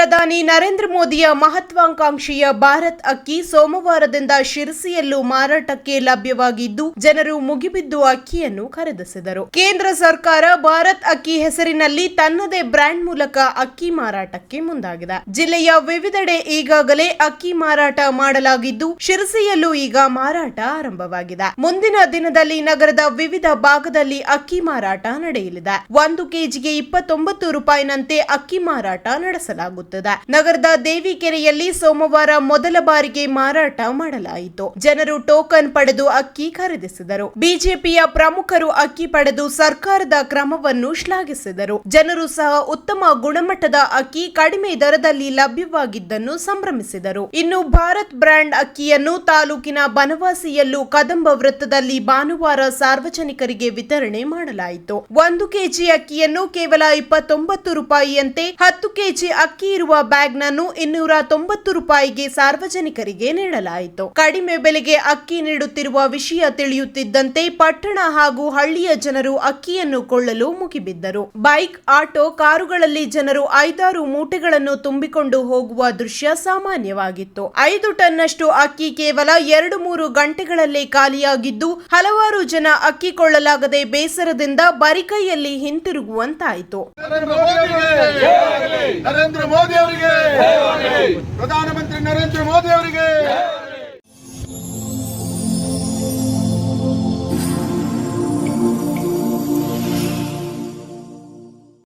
ಪ್ರಧಾನಿ ನರೇಂದ್ರ ಮೋದಿಯ ಮಹತ್ವಾಕಾಂಕ್ಷೆಯ ಭಾರತ್ ಅಕ್ಕಿ ಸೋಮವಾರದಿಂದ ಶಿರಸಿಯಲ್ಲೂ ಮಾರಾಟಕ್ಕೆ ಲಭ್ಯವಾಗಿದ್ದು, ಜನರು ಮುಗಿಬಿದ್ದು ಅಕ್ಕಿಯನ್ನು ಖರೀದಿಸಿದರು. ಕೇಂದ್ರ ಸರ್ಕಾರ ಭಾರತ್ ಅಕ್ಕಿ ಹೆಸರಿನಲ್ಲಿ ತನ್ನದೇ ಬ್ರ್ಯಾಂಡ್ ಮೂಲಕ ಅಕ್ಕಿ ಮಾರಾಟಕ್ಕೆ ಮುಂದಾಗಿದೆ. ಜಿಲ್ಲೆಯ ವಿವಿಧೆಡೆ ಈಗಾಗಲೇ ಅಕ್ಕಿ ಮಾರಾಟ ಮಾಡಲಾಗಿದ್ದು, ಶಿರಸಿಯಲ್ಲೂ ಈಗ ಮಾರಾಟ ಆರಂಭವಾಗಿದೆ. ಮುಂದಿನ ದಿನದಲ್ಲಿ ನಗರದ ವಿವಿಧ ಭಾಗದಲ್ಲಿ ಅಕ್ಕಿ ಮಾರಾಟ ನಡೆಯಲಿದೆ. ಒಂದು ಕೆಜಿಗೆ ಇಪ್ಪತ್ತೊಂಬತ್ತು ರೂಪಾಯಿನಂತೆ ಅಕ್ಕಿ ಮಾರಾಟ ನಡೆಸಲಾಗುತ್ತದೆ. ನಗರದ ದೇವಿಕೆರೆಯಲ್ಲಿ ಸೋಮವಾರ ಮೊದಲ ಬಾರಿಗೆ ಮಾರಾಟ ಮಾಡಲಾಯಿತು. ಜನರು ಟೋಕನ್ ಪಡೆದು ಅಕ್ಕಿ ಖರೀದಿಸಿದರು. ಬಿಜೆಪಿಯ ಪ್ರಮುಖರು ಅಕ್ಕಿ ಪಡೆದು ಸರ್ಕಾರದ ಕ್ರಮವನ್ನು ಶ್ಲಾಘಿಸಿದರು. ಜನರು ಸಹ ಉತ್ತಮ ಗುಣಮಟ್ಟದ ಅಕ್ಕಿ ಕಡಿಮೆ ದರದಲ್ಲಿ ಲಭ್ಯವಾಗಿದ್ದನ್ನು ಸಂಭ್ರಮಿಸಿದರು. ಇನ್ನು ಭಾರತ್ ಬ್ರ್ಯಾಂಡ್ ಅಕ್ಕಿಯನ್ನು ತಾಲೂಕಿನ ಬನವಾಸಿಯಲ್ಲೂ ಕದಂಬ ವೃತ್ತದಲ್ಲಿ ಭಾನುವಾರ ಸಾರ್ವಜನಿಕರಿಗೆ ವಿತರಣೆ ಮಾಡಲಾಯಿತು. ಒಂದು ಕೆಜಿ ಅಕ್ಕಿಯನ್ನು ಕೇವಲ ಇಪ್ಪತ್ತೊಂಬತ್ತು ರೂಪಾಯಿಯಂತೆ ಹತ್ತು ಕೆಜಿ ಅಕ್ಕಿ ಇರುವ ಬ್ಯಾಗ್ನನ್ನು ಇನ್ನೂರ ತೊಂಬತ್ತು ರೂಪಾಯಿಗೆ ಸಾರ್ವಜನಿಕರಿಗೆ ನೀಡಲಾಯಿತು. ಕಡಿಮೆ ಬೆಲೆಗೆ ಅಕ್ಕಿ ನೀಡುತ್ತಿರುವ ವಿಷಯ ತಿಳಿಯುತ್ತಿದ್ದಂತೆ ಪಟ್ಟಣ ಹಾಗೂ ಹಳ್ಳಿಯ ಜನರು ಅಕ್ಕಿಯನ್ನು ಕೊಳ್ಳಲು ಮುಗಿಬಿದ್ದರು. ಬೈಕ್, ಆಟೋ, ಕಾರುಗಳಲ್ಲಿ ಜನರು ಐದಾರು ಮೂಟೆಗಳನ್ನು ತುಂಬಿಕೊಂಡು ಹೋಗುವ ದೃಶ್ಯ ಸಾಮಾನ್ಯವಾಗಿತ್ತು. ಐದು ಟನ್ನಷ್ಟು ಅಕ್ಕಿ ಕೇವಲ ಎರಡು ಮೂರು ಗಂಟೆಗಳಲ್ಲೇ ಖಾಲಿಯಾಗಿದ್ದು, ಹಲವಾರು ಜನ ಅಕ್ಕಿ ಕೊಳ್ಳಲಾಗದೆ ಬೇಸರದಿಂದ ಬರಿಕೈಯಲ್ಲಿ ಹಿಂತಿರುಗುವಂತಾಯಿತು. ನರೇಂದ್ರ ಮೋದಿ ಅವರಿಗೆ. ಪ್ರಧಾನಮಂತ್ರಿ ನರೇಂದ್ರ ಮೋದಿ ಅವರಿಗೆ.